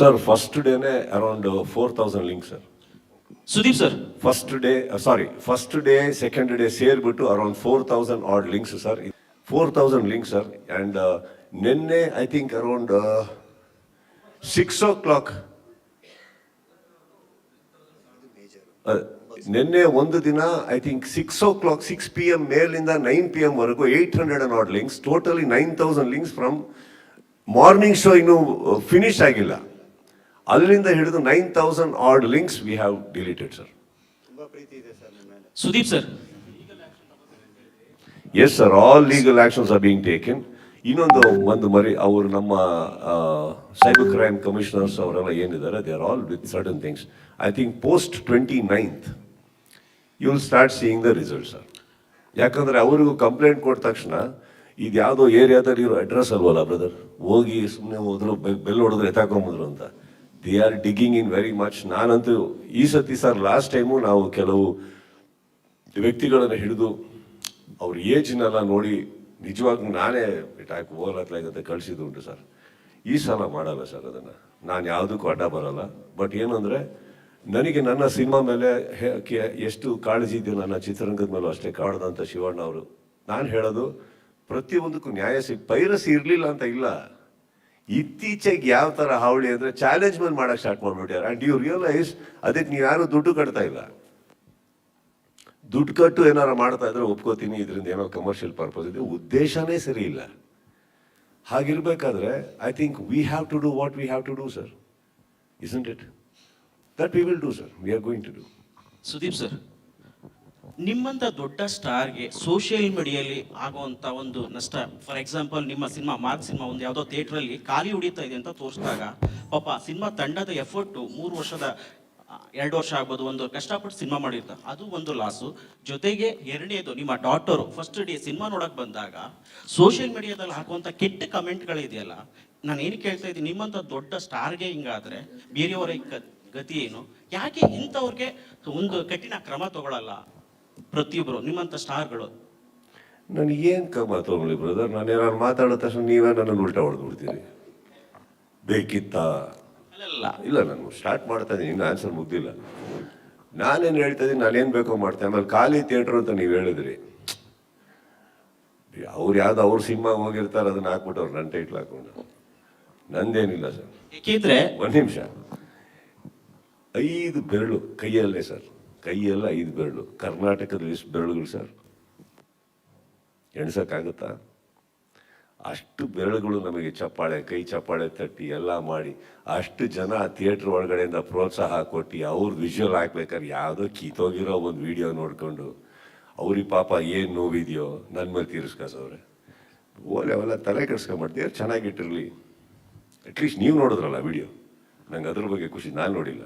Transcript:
Sir first ಡೇನೆ around four thousand link sir Sudeep sir first day sorry first day second day ಸೇರಿಬಿಟ್ಟು around four thousand ad links sir four thousand links sir and ನಿನ್ನೆ I think around six o'clock ನಿನ್ನೆ ಒಂದು ದಿನ I think six o'clock six P M ಮೇಲಿಂದ nine P M ವರೆಗೂ eight hundred and ad links totally nine thousand links from morning show ಇನ್ನೂ finish ಆಗಿಲ್ಲ. ಅಲ್ಲಿಂದ ಹಿಡಿದು nine thousand ad links we have deleted sir ತುಂಬಾ ಪ್ರೀತಿ ಇದೆ sir ನಿಮ್ಮ ಮೇಲೆ. Sudeep sir yes sir all legal actions are being taken ಇನ್ನೊಂದು ಒಂದು ಮರಿ ಅವರು ನಮ್ಮ ಸೈಬರ್ ಕ್ರೈಮ್ ಕಮಿಷನರ್ಸ್ ಅವರೆಲ್ಲ ಏನಿದ್ದಾರೆ they are all with certain things I think post twenty ninth you will start seeing the result sir ಯಾಕಂದರೆ ಅವರಿಗೂ complaint ಕೊಟ್ಟ ತಕ್ಷಣ ಇದು ಯಾವುದೋ ಏರಿಯಾದಲ್ಲಿ ಇರೋ ಅಡ್ರೆಸ್ ಅಲ್ವಲ್ಲ ಬ್ರದರ್ ಹೋಗಿ ಸುಮ್ಮನೆ ಹೋದ್ರು ಬೆಲ್ ಹೊಡೆದ್ರೆ ಎತ್ತಾಕೊಂಬಂದ್ರು ಅಂತ. They are digging in very much ನಾನಂತೂ ಈ ಸತಿ ಸರ್ ಲಾಸ್ಟ್ ಟೈಮು ನಾವು ಕೆಲವು ವ್ಯಕ್ತಿಗಳನ್ನು ಹಿಡಿದು ಅವ್ರ ಏಜ್ನೆಲ್ಲ ನೋಡಿ ನಿಜವಾಗ್ಲೂ ನಾನೇ ಬಿಟ್ಟಾಕಿ ಹೋಗ್ಲತ್ಲಾಗಂತ ಕಳಿಸಿದ್ದು ಉಂಟು ಸರ್ ಈ ಸಲ ಮಾಡಲ್ಲ ಸರ್ ಅದನ್ನು. ನಾನು ಯಾವುದಕ್ಕೂ ಅಡ್ಡ ಬರಲ್ಲ. ಬಟ್ ಏನಂದರೆ ನನಗೆ ನನ್ನ ಸಿನಿಮಾ ಮೇಲೆ ಎಷ್ಟು ಕಾಳಜಿ ಇದೆಯೋ ನನ್ನ ಚಿತ್ರರಂಗದ ಮೇಲೂ ಅಷ್ಟೇ ಕಾಡ್ದಂಥ ಶಿವಣ್ಣ ಅವರು. ನಾನು ಹೇಳೋದು ಪ್ರತಿಯೊಂದಕ್ಕೂ ನ್ಯಾಯ ಸಿಗ್ ಪೈರಸಿ ಇರಲಿಲ್ಲ ಅಂತ ಇಲ್ಲ. ಇತ್ತೀಚೆಗೆ ಯಾವ ಥರ ಹಾವಳಿ ಅಂದರೆ ಚಾಲೆಂಜ್ ಮೇಲೆ ಮಾಡಕ್ಕೆ ಸ್ಟಾರ್ಟ್ ಮಾಡ್ಬಿಟ್ಟಾರೆ ಆ್ಯಂಡ್ ಯು ರಿಯಲೈಸ್ ಅದಕ್ಕೆ ನೀವು ಯಾರು ದುಡ್ಡು ಕಟ್ತಾ ಇಲ್ಲ. ದುಡ್ಡು ಕಟ್ಟು ಏನಾರು ಮಾಡ್ತಾ ಇದ್ರೆ ಒಪ್ಕೋತೀನಿ, ಇದರಿಂದ ಏನೋ ಕಮರ್ಷಿಯಲ್ ಪರ್ಪಸ್ ಇದೆ, ಉದ್ದೇಶನೇ ಸರಿ ಇಲ್ಲ. ಹಾಗಿರ್ಬೇಕಾದ್ರೆ I think we have to do what we have to do sir is it that we will do sir we are going to do Sudeep sir ನಿಮ್ಮಂತ ದೊಡ್ಡ ಸ್ಟಾರ್ಗೆ ಸೋಷಿಯಲ್ ಮೀಡಿಯಲ್ಲಿ ಆಗುವಂತ ಒಂದು ನಷ್ಟ. ಫಾರ್ ಎಕ್ಸಾಂಪಲ್, ನಿಮ್ಮ ಸಿನಿಮಾ, ಮಾರ್ಕ್ ಸಿನಿಮಾ ಒಂದು ಯಾವುದೋ ಥಿಯೇಟ್ರಲ್ಲಿ ಖಾಲಿ ಹೊಡಿತಾ ಇದೆ ಅಂತ ತೋರಿಸಿದಾಗ, ಪಾಪ ಸಿನಿಮಾ ತಂಡದ ಎಫರ್ಟು ಮೂರು ವರ್ಷದ ಎರಡು ವರ್ಷ ಆಗ್ಬೋದು, ಒಂದು ಕಷ್ಟಪಟ್ಟು ಸಿನಿಮಾ ಮಾಡಿರ್ತಾರೆ ಅದು ಒಂದು ಲಾಸು ಜೊತೆಗೆ ಎರಡನೇದು, ನಿಮ್ಮ ಡಾಟರು ಫಸ್ಟ್ ಡೇ ಸಿನಿಮಾ ನೋಡಕ್ ಬಂದಾಗ, ಸೋಷಿಯಲ್ ಮೀಡಿಯಾದಲ್ಲಿ ಹಾಕುವಂತ ಕೆಟ್ಟ ಕಮೆಂಟ್ಗಳಿದೆಯಲ್ಲ, ನಾನು ಏನು ಕೇಳ್ತಾ ಇದ್ದೀನಿ, ನಿಮ್ಮಂತ ದೊಡ್ಡ ಸ್ಟಾರ್ಗೆ ಹಿಂಗಾದ್ರೆ, ಬೇರೆಯವರ ಗತಿ ಏನು? ಯಾಕೆ ಇಂಥವ್ರಿಗೆ ಒಂದು ಕಠಿಣ ಕ್ರಮ ತಗೊಳ್ಳಲ್ಲ ಪ್ರತಿಯೊಬ್ಬರು ನಿಮ್ಮಂತ ಸ್ಟಾರ್ಗಳು. ನನಗೇನು ಮಾತು ತೊಗೊಳ್ಳಿ ಬ್ರದರ್ ನಾನು ಏನಾದ್ರು ಮಾತಾಡಿದ ತಕ್ಷಣ ನೀವೇ ನನ್ನನ್ನು ಉಲ್ಟಾ ಹೊಡೆದು ಬಿಡ್ತೀರಿ ಬೇಕಿತ್ತಾ? ಅಲ್ಲ ಇಲ್ಲ ನಾನು ಸ್ಟಾರ್ಟ್ ಮಾಡ್ತಾ ಇದ್ದೀನಿ ಇನ್ನು ಆನ್ಸರ್ ಮುಗ್ದಿಲ್ಲ. ನಾನೇನು ಹೇಳ್ತಾ ಇದ್ದೀನಿ ನಾನೇನು ಬೇಕೋ ಮಾಡ್ತೇನೆ ಆಮೇಲೆ ಖಾಲಿ ಥಿಯೇಟ್ರ್ ಅಂತ ನೀವು ಹೇಳಿದ್ರಿ. ಅವ್ರು ಯಾವ್ದು ಅವ್ರ ಸಿನಿಮಾ ಹೋಗಿರ್ತಾರೆ ಅದನ್ನ ಹಾಕ್ಬಿಟ್ಟು ಅವ್ರು ನನ್ನ ಟೈಟ್ಲ್ ಹಾಕೊಂಡು. ನಂದೇನಿಲ್ಲ ಸರ್ ಏಕೆಂದ್ರೆ ಒಂದು ನಿಮಿಷ. ಐದು ಬೆರಳು ಕೈಯಲ್ಲೇ ಸರ್ ಕೈಯಲ್ಲ ಐದು ಬೆರಳು. ಕರ್ನಾಟಕದ ಎಷ್ಟು ಬೆರಳುಗಳು ಸರ್? ಎಣ್ಸೋಕ್ಕಾಗುತ್ತಾ? ಅಷ್ಟು ಬೆರಳುಗಳು ನಮಗೆ ಚಪ್ಪಾಳೆ, ಕೈ ಚಪ್ಪಾಳೆ ತಟ್ಟಿ ಎಲ್ಲ ಮಾಡಿ, ಅಷ್ಟು ಜನ ಥಿಯೇಟ್ರ್ ಒಳಗಡೆಯಿಂದ ಪ್ರೋತ್ಸಾಹ ಕೊಟ್ಟು ಅವ್ರು ವಿಜುವಲ್ ಹಾಕ್ಬೇಕಾದ್ರೆ ಯಾವುದೋ ಕೀತೋಗಿರೋ ಒಂದು ವಿಡಿಯೋ ನೋಡಿಕೊಂಡು, ಅವ್ರಿಗೆ ಪಾಪ ಏನು ನೋವಿದೆಯೋ ನನ್ನ ಮೇಲೆ ತೀರಿಸ್ಕಸವ್ರೆ ಓಲೆ ಅವೆಲ್ಲ ತಲೆ ಕೆಡ್ಸ್ಕೊಂಡ್ಬಿಡ್ತೀಯ ಚೆನ್ನಾಗಿಟ್ಟಿರಲಿ? ಅಟ್ಲೀಸ್ಟ್ ನೀವು ನೋಡಿದ್ರಲ್ಲ ವಿಡಿಯೋ ನಂಗೆ ಅದ್ರ ಬಗ್ಗೆ ಖುಷಿ, ನಾನು ನೋಡಿಲ್ಲ.